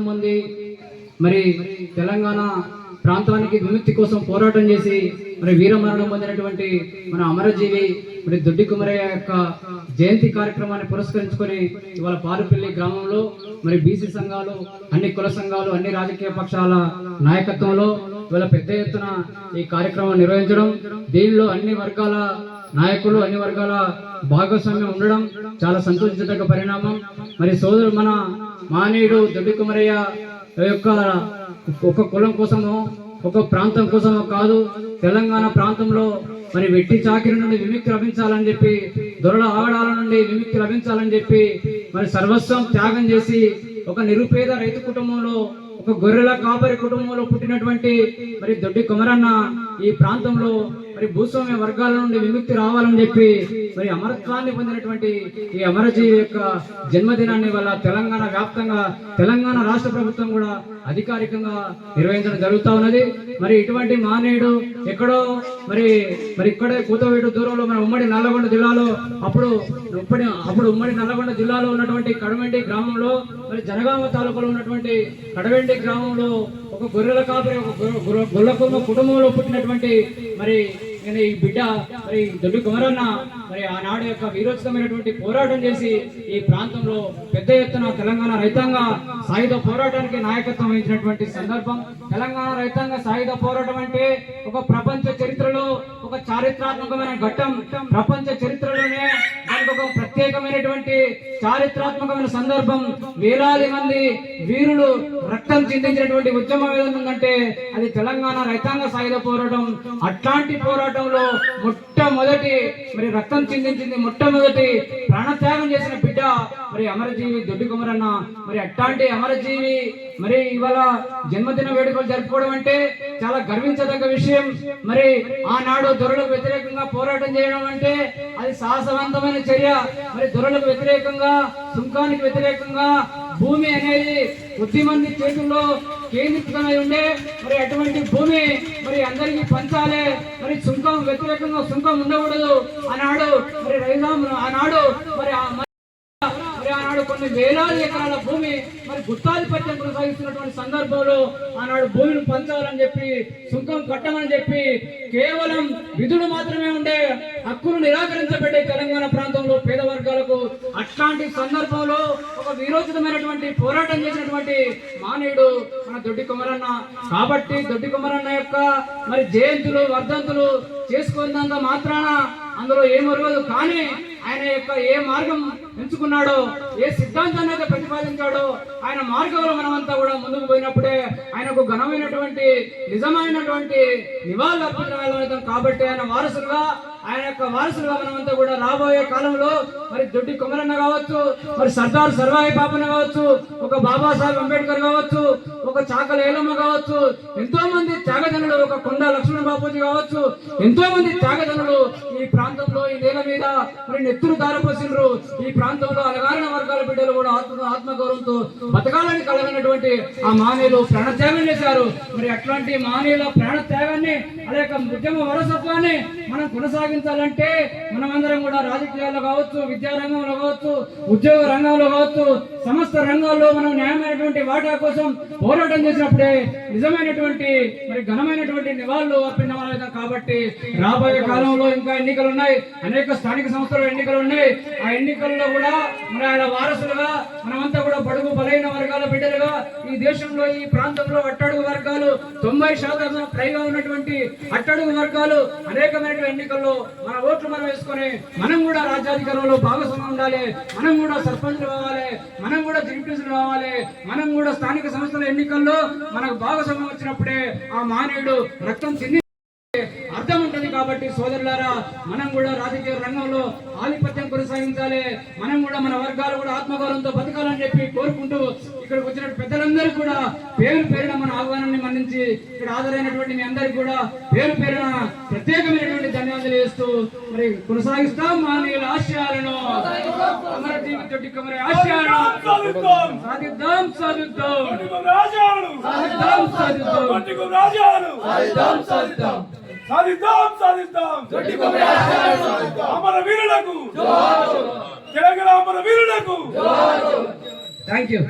మంది మరి తెలంగాణ ప్రాంతానికి విముక్తి కోసం పోరాటం చేసి మరి వీరమరణం పొందినటువంటి మన అమరజీవి మరి దొడ్డి కుమరయ్య యొక్క జయంతి కార్యక్రమాన్ని పురస్కరించుకొని ఇవాళ పారుపల్లి గ్రామంలో మరి బీసీ సంఘాలు అన్ని కుల సంఘాలు అన్ని రాజకీయ పక్షాల నాయకత్వంలో ఇవాళ పెద్ద ఎత్తున ఈ కార్యక్రమం నిర్వహించడం దీనిలో అన్ని వర్గాల నాయకులు అన్ని వర్గాల భాగస్వామ్యం ఉండడం చాలా సంతోషించదగ్గ పరిణామం. మరి సోదరు మన మానేయుడు దొడ్డి కుమరయ్య యొక్క ఒక కులం కోసమో ఒక ప్రాంతం కోసమో కాదు తెలంగాణ ప్రాంతంలో మరి వెట్టి చాకిరి నుండి విముక్తి లభించాలని చెప్పి దొరల ఆగడాల నుండి విముక్తి లభించాలని చెప్పి మరి సర్వస్వం త్యాగం చేసి ఒక నిరుపేద రైతు కుటుంబంలో ఒక గొర్రెల కాపరి కుటుంబంలో పుట్టినటువంటి మరి దొడ్డి కుమరన్న ఈ ప్రాంతంలో మరి భూస్వామ్య వర్గాల నుండి విముక్తి రావాలని చెప్పి మరి అమరత్వాన్ని పొందినటువంటి ఈ అమరజీవి యొక్క జన్మదినాన్ని వల్ల తెలంగాణ వ్యాప్తంగా తెలంగాణ రాష్ట్ర ప్రభుత్వం కూడా అధికారికంగా నిర్వహించడం జరుగుతూ ఉన్నది. మరి ఇటువంటి మానేయుడు ఎక్కడో మరి మరి ఇక్కడే కూతవేడు దూరంలో మన ఉమ్మడి నల్లగొండ జిల్లాలో అప్పుడు ఉమ్మడి అప్పుడు ఉమ్మడి నల్లగొండ జిల్లాలో ఉన్నటువంటి కడవెండి గ్రామంలో మరి జనగామ తాలూకాలో ఉన్నటువంటి కడవెండి గ్రామంలో ఒక గొర్రెల కాపరి ఒక గొర్రె- గొర్రె- కుటుంబంలో పుట్టినటువంటి మరి నేను ఈ బిడ్డ మరి దొడ్డు కుమరన్న మరి ఆనాడు యొక్క వీరోచితమైనటువంటి పోరాటం చేసి ఈ ప్రాంతంలో పెద్ద ఎత్తున తెలంగాణ రైతాంగ సాయుధ పోరాటానికి నాయకత్వం వహించినటువంటి సందర్భం. తెలంగాణ రైతాంగ సాయుధ పోరాటం అంటే ఒక ప్రపంచ చరిత్రలో ఒక చారిత్రాత్మకమైన ఘట్టం. ప్రపంచ చరిత్రలోనే దానికి ఒక ప్రత్యేకమైనటువంటి చారిత్రాత్మకమైన సందర్భం. వేలాది మంది వీరులు రక్తం చిందించినటువంటి ఉద్యమం ఏదైనా ఉందంటే అది తెలంగాణ రైతాంగ సాయుధ పోరాటం. అట్లాంటి పోరాటంలో మొట్టమొదటి మరి రక్తం చిందించింది మొట్టమొదటి ప్రాణత్యాగం చేసిన బిడ్డ మరి అమరజీవి దొడ్డి కుమరన్న మరి అట్లాంటి అమరజీవి మరి ఇవాళ జన్మదిన వేడుకలు జరుపుకోవడం అంటే చాలా గర్వించదగ్గ విషయం. మరి ఆనాడు దొరలకు వ్యతిరేకంగా పోరాటం చేయడం అంటే అది సాహసవంతమైన చర్య. మరి దొరలకు వ్యతిరేకంగా సుంకానికి వ్యతిరేకంగా భూమి అనేది కొద్ది మంది చేతుల్లో కేంద్రీకృతమై ఉండే మరి అటువంటి భూమి మరి అందరికీ పంచాలి. మరి సుంకం వ్యతిరేకంగా సుంకం ఉండకూడదు. ఆనాడు మరి రైతాం ఆనాడు మరి ఆ మరి ఆనాడు కొన్ని వేలాది ఎకరాల భూమి మరి గుత్తాధిపత్యం కొనసాగిస్తున్నటువంటి సందర్భంలో ఆనాడు భూమిని పంచాలని చెప్పి సుంకం కట్టమని చెప్పి కేవలం విధుడు మాత్రమే ఉండే హక్కులు నిరాకరించబడ్డే తెలంగాణ ప్రాంతంలో పేద వర్గాలకు అట్లాంటి సందర్భంలో ఒక విరోచితమైనటువంటి పోరాటం చేసినటువంటి మానేయుడు మన దొడ్డి కుమరన్న. కాబట్టి దొడ్డి కుమరన్న యొక్క మరి జయంతులు వర్ధంతులు చేసుకున్నంత మాత్రాన అందులో ఏమరగదు కానీ ఆయన యొక్క ఏ మార్గం ఎంచుకున్నాడో ఏ సిద్ధాంతాన్ని అయితే ప్రతిపాదించాడో ఆయన మార్గంలో మనమంతా కూడా ముందుకు పోయినప్పుడే ఆయనకు ఘనమైనటువంటి నిజమైనటువంటి నివాళులు అర్పించగలుగుతాం కాబట్టి ఆయన వారసులుగా ఆయన యొక్క వారసులుగా మనమంతా కూడా రాబోయే కాలంలో మరి దొడ్డి కుమరన్న కావచ్చు మరి సర్దార్ సర్వాయి పాపన్న కావచ్చు ఒక బాబాసాహెబ్ అంబేద్కర్ కావచ్చు ఒక చాకల ఏలమ్మ కావచ్చు ఎంతో మంది త్యాగజన ఒక కొండ లక్ష్మణ బాపూజీ కావచ్చు. ఎంతో మంది త్యాగజనులు ఈ ప్రాంతంలో ఈ నేల మీద మరి నెత్తురు దారపోసిండ్రు ఈ ప్రాంతంలో అలగారిన వర్గాల బిడ్డలు కూడా ఆత్మ ఆత్మగౌరవంతో బతకాలని కలగనటువంటి ఆ మానేలు ప్రాణత్యాగం చేశారు. మరి అట్లాంటి మానేల ప్రాణత్యాగాన్ని అలాగే ఉద్యమ వారసత్వాన్ని మనం కొనసాగించాలంటే మనమందరం కూడా రాజకీయాల్లో కావచ్చు విద్యారంగంలో కావచ్చు ఉద్యోగ రంగంలో కావచ్చు సమస్త రంగాల్లో మనం న్యాయమైనటువంటి వాటా కోసం పోరాటం చేసినప్పుడే నిజమైనటువంటి మరి ఘనమైనటువంటి నివాళులు అర్పించగలుగుతాం కాబట్టి రాబోయే కాలంలో ఇంకా ఎన్నికలు ఉన్నాయి. అనేక స్థానిక సంస్థలు ఎన్నికలు ఉన్నాయి. ఆ ఎన్నికల్లో కూడా మన ఆయన వారసులుగా మనమంతా కూడా బడుగు బలైన వర్గాల బిడ్డలుగా ఈ దేశంలో ఈ ప్రాంతంలో అట్టడుగు వర్గాలు తొంభై శాతం పైగా ఉన్నటువంటి అట్టడుగు వర్గాలు అనేకమైనటువంటి ఎన్నికల్లో మన ఓట్లు మనం వేసుకొని మనం కూడా రాజ్యాధికారంలో భాగస్వామ్యం ఉండాలి. మనం కూడా సర్పంచ్లు కావాలి. మనం కూడా జిపిటీసులు కావాలి. మనం కూడా స్థానిక సంస్థల ఎన్నికల్లో మనకు భాగస్వామ్యం వచ్చినప్పుడే ఆ మానవుడు రక్తం చింది అర్థం ఉంటుంది కాబట్టి సోదరులారా మనం కూడా రాజకీయ రంగంలో ఆధిపత్యం కొనసాగించాలి. మనం కూడా మన వర్గాలు కూడా ఆత్మగౌరవంతో బతకాలని చెప్పి కోరుకుంటూ ఇక్కడికి వచ్చిన పెద్దలందరూ కూడా పేరు పేరున మన ఆహ్వానం మన్నించి ఇక్కడ హాజరైనటువంటి మీ అందరికి కూడా పేరు పేరున ప్రత్యేకమైనటువంటి ధన్యవాదాలు చేస్తూ మరి కొనసాగిస్తాం మానవుల ఆశయాలను. అమరజీవి తోటి కమరే ఆశయాలను. సాధిద్దాం సాధిద్దాం. సాధిద్దాం సాధిద్దాం. సాధిద్దాం సాధిద్దాం. సాధిద్దాం సాధిద్దాం. అమర వీరులకు. తెలంగాణ అమర వీరులకు. Thank you.